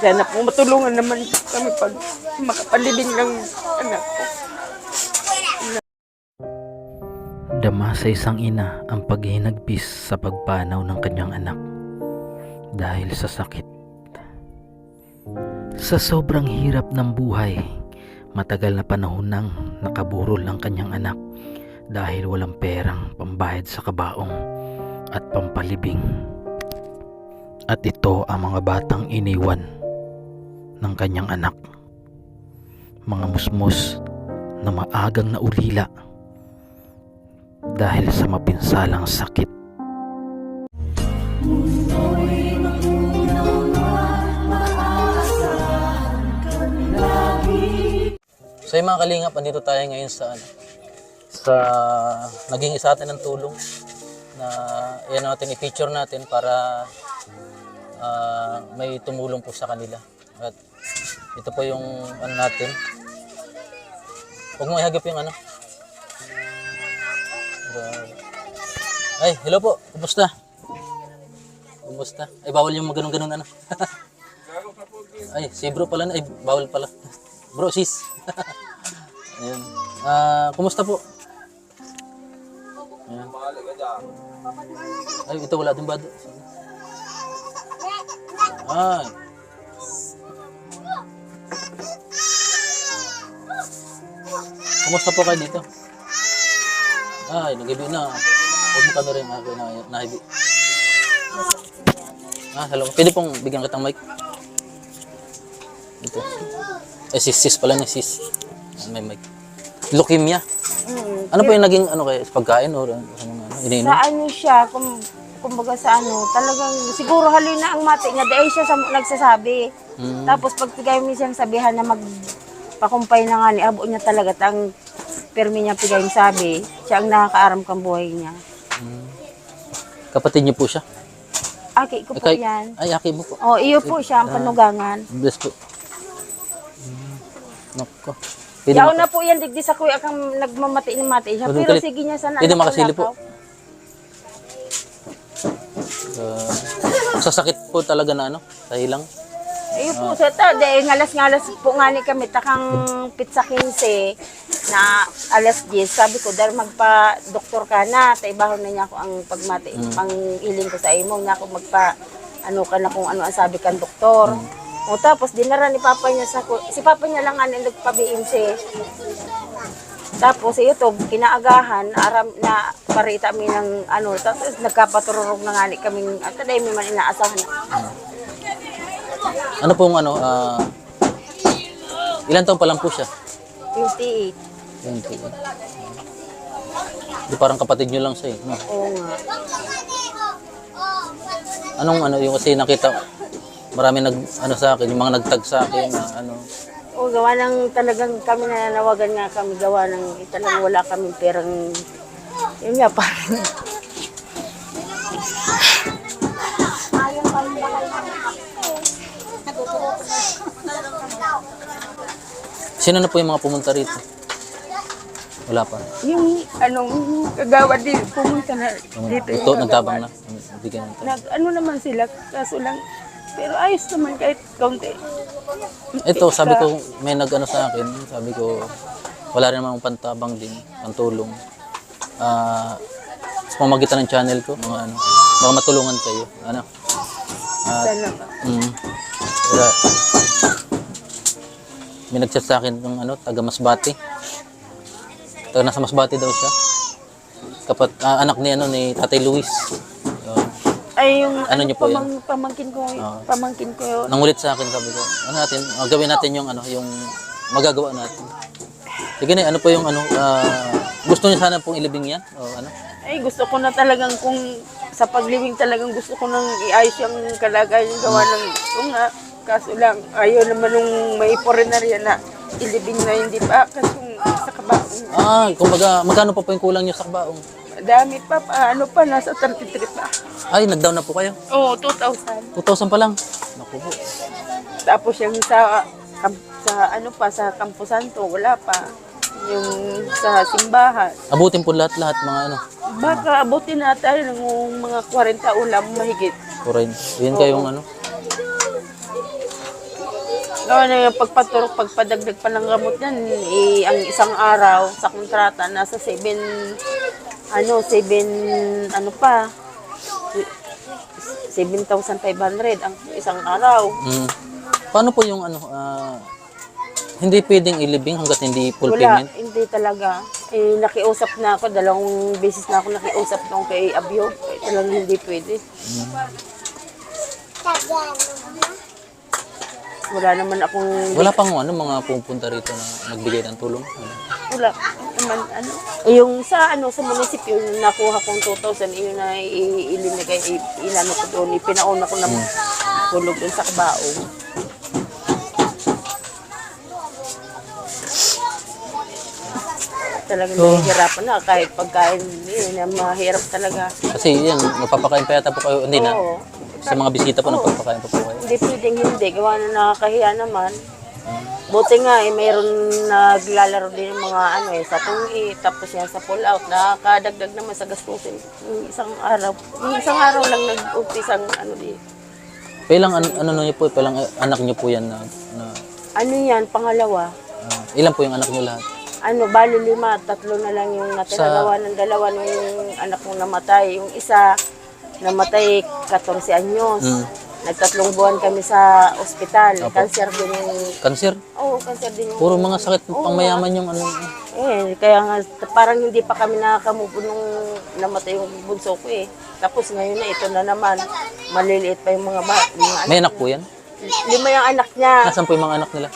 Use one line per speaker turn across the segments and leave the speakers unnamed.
Sana po matulungan naman kami pag makapalibing lang anak ko.
Dama sa isang ina ang paghinagpis sa pagpanaw ng kanyang anak dahil sa sakit. Sa sobrang hirap ng buhay, matagal na panahon nang nakaburol ang kanyang anak dahil walang perang pambayad sa kabaong at pampalibing. At ito ang mga batang iniwan ng kanyang anak. Mga musmos na maagang naulila dahil sa mapinsalang sakit. So yung mga kalingap, andito tayo ngayon sa ano, sa naging isa atin ng tulong na yan natin i-feature natin para ah, may tumulong po sa kanila. At ito po yung ano natin. Huwag mo ihagip yung ano. Ay, hello po. Kumusta? Kumusta? Ay, bawal yung maganon-ganon ano. Ay, si bro pala na. Ay, bawal pala. Bro, sis. Ayun. Ah, kumusta po? Ayan. Ay, ito wala din ba? Ay. Kumusta po kayo dito? Ay, nagabi na. Huwag mo kami rin ako na nahibi. Ah, hello. Pwede pong bigyan kitang mic? Ito. Eh, sis, sis pala ni sis. May mic. Leukemia.
Mm.
Ano po yung naging ano kayo, pagkain or ano, ano, iniinom?
Sa ano siya, kum, kumbaga sa ano, talagang siguro halina ang mati niya, dahil siya sa, nagsasabi.
Mm.
Tapos pag tigay mo siyang sabihan na magpakumpay na nga ni abo niya talaga tang permi niya pigay sabi, siya ang nakakaaram kang buhay niya.
Kapatid niyo po siya?
Aki ko po yan.
Ay, aki mo po.
Oh, iyo po siya ang panugangan.
Bless po. Mm. Nako.
Yaw na po yan, digdi sa kuya kang nagmamati ni mati siya. Pero sige niya sana. Anak,
makasili po.
Lakaw.
Ah, sa sakit po talaga na ano, sa hilang.
Ayun po, sa ta, dahil ngalas-ngalas po nga ni kami, takang pizza 15 na alas 10. Sabi ko, dahil magpa-doktor ka na, taibahon na niya ako ang pagmati, pang iling ko sa imo, niya ako magpa, ano ka na kung ano ang sabi kang doktor. O tapos, dinara ni papa niya sa, si papa niya lang nga na nagpa-BMC. Tapos, ito, kinaagahan, aram na parita mi ng ano, tapos nagkapatururog na nga ni kaming, at taday may man inaasahan na.
Ano pong ano, ah, ilan taon pa lang po siya?
58.
Yun po. Di parang kapatid niyo lang siya eh. No?
Oo nga.
Anong ano, yung kasi nakita, marami nag, ano sa akin, yung mga nagtag sa akin, na ano,
gawa ng talagang kami nananawagan nga kami gawa ng talagang wala kaming perang yun nga parang
sino na po yung mga pumunta rito? Wala pa.
yung anong kagawa din pumunta na dito
ito, nagtabang na. Bigyan.
Nag, ano naman sila kaso lang pero ayos naman kahit kaunti.
Ito, sabi ko, may nag-ano sa akin, sabi ko, wala rin namang pantabang din, pantulong. Ah, sa pamagitan ng channel ko, mga ano, baka matulungan kayo. Ano? At, mm, kaya, may nag-chat sa akin ng ano, taga Masbate. Taga nasa Masbate daw siya. Kapat, ah, anak ni ano ni Tatay Luis. Yun.
Ay yung
Ano niyo po yun?
pamang, pamangkin ko
Oo.
pamangkin ko yun.
Nangulit sa akin, sabi ko, ano natin, ah, gawin natin yung ano, yung magagawa natin. Sige na, ano po yung ano, ah, gusto niya sana pong ilibing yan? O ano?
Ay gusto ko na talagang kung sa paglibing talagang gusto ko nang iayos yung kalagayan yung gawa ng kung nga kaso lang ayaw naman nung may foreigner yan na ilibing na hindi pa kasi kung sa kabaong
Ah, kumbaga, magkano pa po yung kulang niyo sa kabaong?
madami pa pa ano pa nasa 33 pa
Ay, nag-down na po kayo.
oo 2,000
2,000 pa lang. Naku po.
tapos yung sa sa ano pa sa Campo Santo wala pa yung sa simbahan
Abutin po lahat-lahat mga ano.
baka abutin na tayo ng mga 40 ulam mahigit
Kurin. Yun kayong ano.
Gawa na yung pagpaturok, pagpadagdag pa ng gamot yan, eh, ang isang araw sa kontrata, nasa 7, ano, 7, ano pa, 7,500 ang isang araw.
Mm. Paano po yung ano, ah, hindi pwedeng ilibing hanggat hindi full
Wala,
payment?
hindi talaga. Eh, nakiusap na ako, dalawang beses na ako nakiusap nung kay Abyo. Eh, talagang hindi pwede. Wala naman akong
Wala pang ano, mga pupunta rito na nagbigay ng tulong?
Wala naman ano. Eh, Yung sa ano sa munisipyo yung nakuha kong 2,000 yun na ilinagay inano ko doon ipinauna ko ng tulog doon sa kabaong. Talagang nahihirapan na kahit pagkain yun mahirap talaga.
Kasi yan, magpapakain pa yata po kayo. Hindi na.
Oo.
Sa mga bisita po, nagpapakain pa po kayo.
Hindi pwedeng hindi. Gawa na nakakahiya naman. Buti nga eh, mayroon naglalaro din ng mga ano eh, sa tungi, tapos yan sa pull out, nakakadagdag naman sa gastusin. Yung isang araw, yung isang araw lang nag-umpisang ano di.
Ilang an- ano niyo po, ilang anak niyo po yan na, na
Ano yan, pangalawa.
ah, ilan po yung anak niyo lahat?
Ano, bali lima, tatlo na lang yung natira.
Sa-
Gawa ng dalawa nung anak kong namatay. Yung isa, namatay 14 anyos.
Mm.
Nagtatlong buwan kami sa ospital. Cancer din yung...
Cancer?
Oo, cancer din yung...
Puro mga sakit pang mayaman yung ano.
Eh, kaya nga, parang hindi pa kami nakakamubo nung namatay yung bunso ko eh. Tapos ngayon na, ito na naman. Maliliit pa yung mga ba, mga anak.
May anak po yan?
Lima yung anak niya.
Nasaan po yung mga anak nila?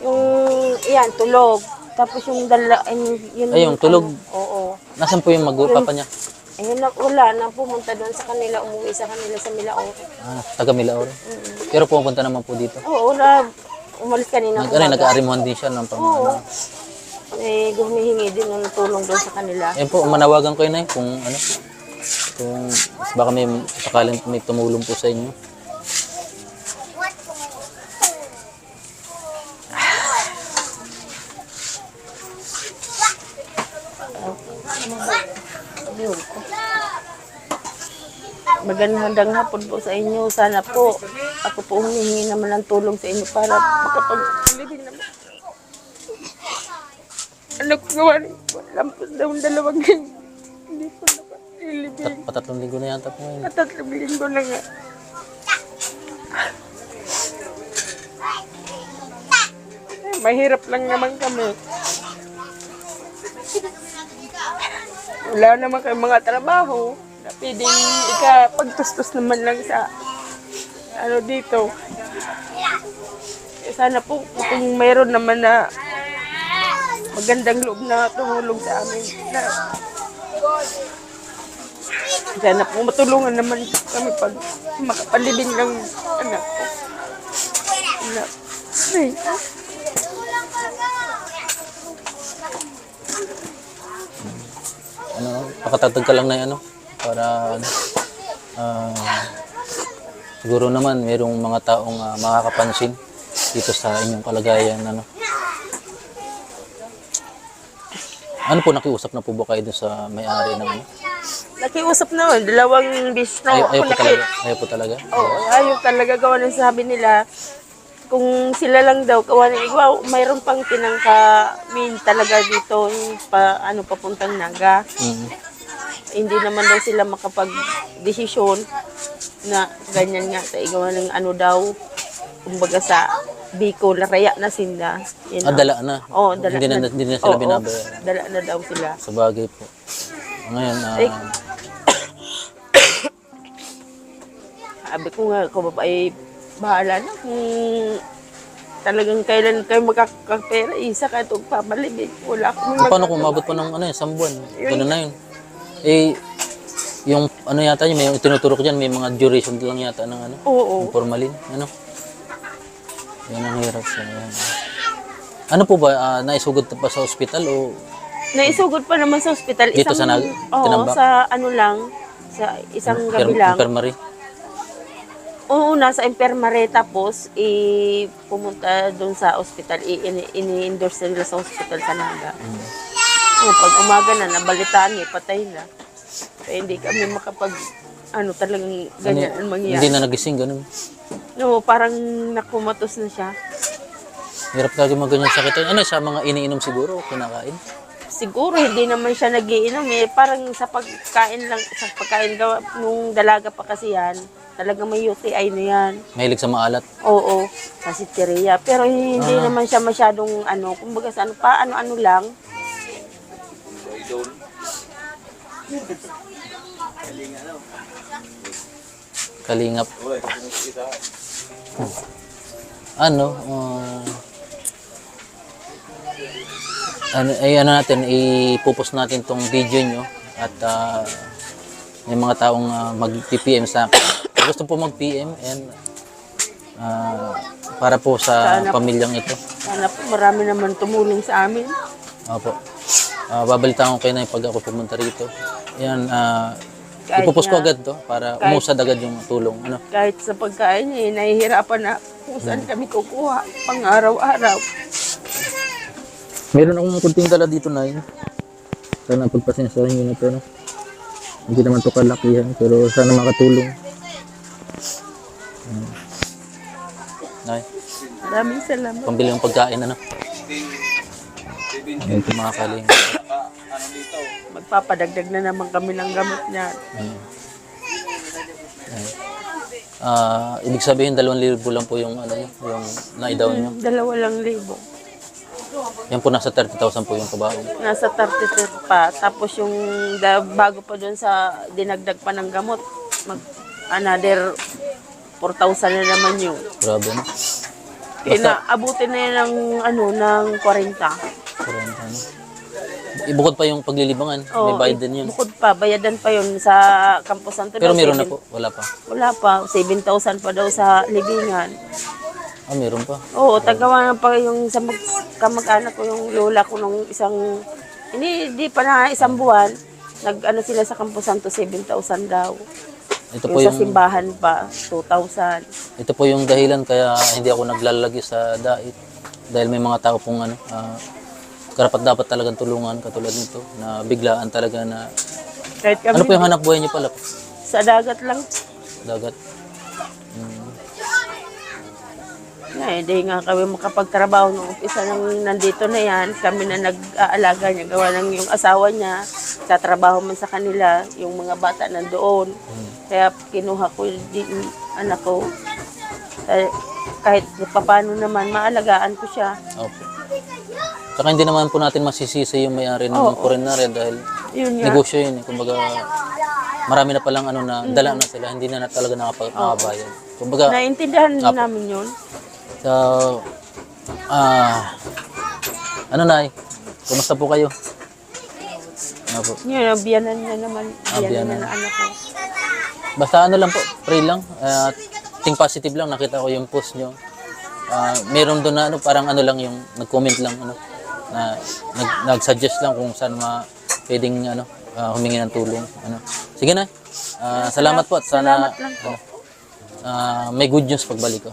Yung, iyan, tulog. Tapos yung dala, yun, yun
Ay, yung tulog.
ano, oo.
Nasaan po yung mag papa niya?
Eh, na, wala na pumunta doon sa kanila, umuwi sa kanila sa Milaor.
Ah, taga Milaor. Pero pupunta naman po dito.
Oo, wala. Umalis kanina.
Nag, ano, nag-aarimuhan din siya ng
Oo.
ano.
Eh, gumihingi din ng tulong doon sa kanila.
Ayun po, manawagan ko yun eh, kung ano, kung baka may sakaling may tumulong po sa inyo.
Yun po. Magandang hapon po sa inyo. Sana po, ako po humihingi naman ng tulong sa inyo para makapag-living naman. Ano ko gawa rin po? Lampos daw ang dalawang linggo. Hindi po nakapag-living.
Tat, patatlong linggo na yata po ngayon.
At tatlong linggo na nga. Eh, mahirap lang naman kami. Wala naman kayong mga trabaho na pwedeng ikapagtustos naman lang sa ano dito. Eh, sana po kung mayroon naman na magandang loob na tumulong sa amin na sana po matulungan naman kami pag makapalibing ng anak ko. Anak. Ay,
Pakatatag ka lang na ano, para ano, ah, siguro naman mayroong mga taong ah, makakapansin dito sa inyong kalagayan ano. Ano po, nakiusap na po ba kayo sa may-ari ng ano?
nakiusap na, dalawang bis na
Ayaw,
ako
ayaw po talaga. Ayaw po talaga.
Oo, ayaw talaga gawa ng sabi nila. Kung sila lang daw, gawa ng wow, mayroon pang tinangka min talaga dito, yung pa, ano, papuntang naga.
Mm.
Hindi naman daw sila makapag-desisyon na ganyan nga. Tayo gawa ng ano daw, kumbaga sa Bicol, raya na sila. Yun
Ah,
ang-
dala na.
Oo, dala
hindi na,
na.
hindi na sila
Oo,
binabayaran.
Dala na daw sila.
Sa bagay po. Ngayon, ah,
Eh, Sabi ko nga, kung ay bahala na kung talagang kailan kayo magkakapera, isa ka itong pamalibig. Wala akong
eh, paano kung umabot pa ng ano, isang buwan? Ganun na yun. Eh, yung ano yata yun, may tinuturok dyan, may mga duration lang yata ng ano,
Oo.
ng formalin. Ano? Yan ang hirap sa Ano po ba, ah, naisugod pa sa ospital o
Naisugod pa naman sa ospital.
Dito sa nag-
Oo,
tinambak?
sa ano lang, sa isang gabi lang.
infirmary?
Oo, nasa infirmary tapos i pumunta doon sa ospital, i- ini- ini-endorse nila sa ospital sa Naga. Oo, pag umaga na, nabalitaan niya, patay na. Kaya hindi kami makapag, ano talagang ganyan ang mangyayari.
Hindi na nagising, ganun.
No, parang nakumatos na siya.
Hirap talaga mga ganyan sakit. Ano, sa mga iniinom siguro, kinakain?
Siguro hindi naman siya nagiinom eh. Parang sa pagkain lang, sa pagkain gawa, nung dalaga pa kasi yan, talagang may UTI na yan.
Mahilig sa maalat.
Oo, sa siteria. Pero hindi
Ah.
naman siya masyadong ano, kumbaga sa ano pa, ano-ano lang.
Kalingap. Ano, uh, ano, ay ano natin, ipupost natin tong video nyo at ah, may mga taong ah, mag-PM sa akin. Gusto po mag-PM and ah, para po sa
Sana-
pamilyang ito.
Sana po marami naman tumulong sa amin.
Opo. Ah, babalitaan ko kayo na pag ako pumunta rito. Yan, ah,
Kahit
ipupost ko agad to para
kahit-
umusad agad yung tulong. Ano?
Kahit sa pagkain eh, nahihirapan na kung saan kami kukuha pang araw-araw.
Meron akong kunting dala dito na yun. Sana pagpasensyahan nyo na to. No? Hindi naman to kalakihan, pero sana makatulong. Hmm. Nay,
Maraming salamat.
pambili ng pagkain, ano? Ayun po mga kaling.
Magpapadagdag na naman kami ng gamot niya.
Ayun. Ah, ibig sabihin, dalawang libo lang po yung, ano, yung na-down nyo.
Dalawa lang libo.
Yan po, nasa 30,000 po yung kabaong.
Nasa 33 pa. Tapos yung da, bago pa doon sa dinagdag pa ng gamot, mag another 4,000 na naman yun.
Grabe, no?
Kaya abutin na yan ng, ano, ng 40.
40, ano? Ibukod pa yung paglilibangan. May
Oo,
bayad din yun.
Bukod pa, bayadan pa yun sa Campus Santo.
Pero
daw,
meron na
seven-
po, wala pa.
Wala pa, 7,000 pa daw sa libingan.
Ah, meron pa.
Oo, tagawa na pa yung sa mag, kamag-anak ko, yung lola ko nung isang, hindi, di pa na isang buwan, nag-ano sila sa Campus Santo, 7,000 daw.
Ito
Yung
po
sa
yung
simbahan pa, 2,000.
ito po yung dahilan kaya hindi ako naglalagi sa dait dahil may mga tao pong ano ah, karapat dapat talagang tulungan katulad nito na biglaan talaga na
Kahit kami
ano po yung hanap buhay niyo pala
sa dagat lang.
dagat
Nga, hindi nga kami makapagtrabaho nung umpisa nang nandito na yan. Kami na nag-aalaga niya, gawa ng yung asawa niya. Tatrabaho man sa kanila, yung mga bata nandoon. Kaya kinuha ko din anak ko. Eh, kahit paano naman, maalagaan ko siya.
opo Saka hindi naman po natin masisisi yung may-ari ng
Oo.
foreigner dahil
Yun nga.
negosyo yun eh. Kumbaga marami na palang ano na dala na sila hindi na, na talaga nakapag nakabayad. Kumbaga
Naintindihan
Apo.
namin yun.
So, ah, ano na Kumusta po kayo? Ano po?
Yun, ang biyanan niya naman.
Ah,
Biyanan na anak ko.
Basta ano lang po, pray lang. At think positive lang. Nakita ko yung post nyo. Ah, meron doon na ano, parang ano lang yung nag-comment lang ano na nag, nag-suggest lang kung saan ma pwedeng ano ah, humingi ng tulong ano. Sige na. Ah, salamat po at sana
Salamat lang po.
ah, may good news pagbalik ko.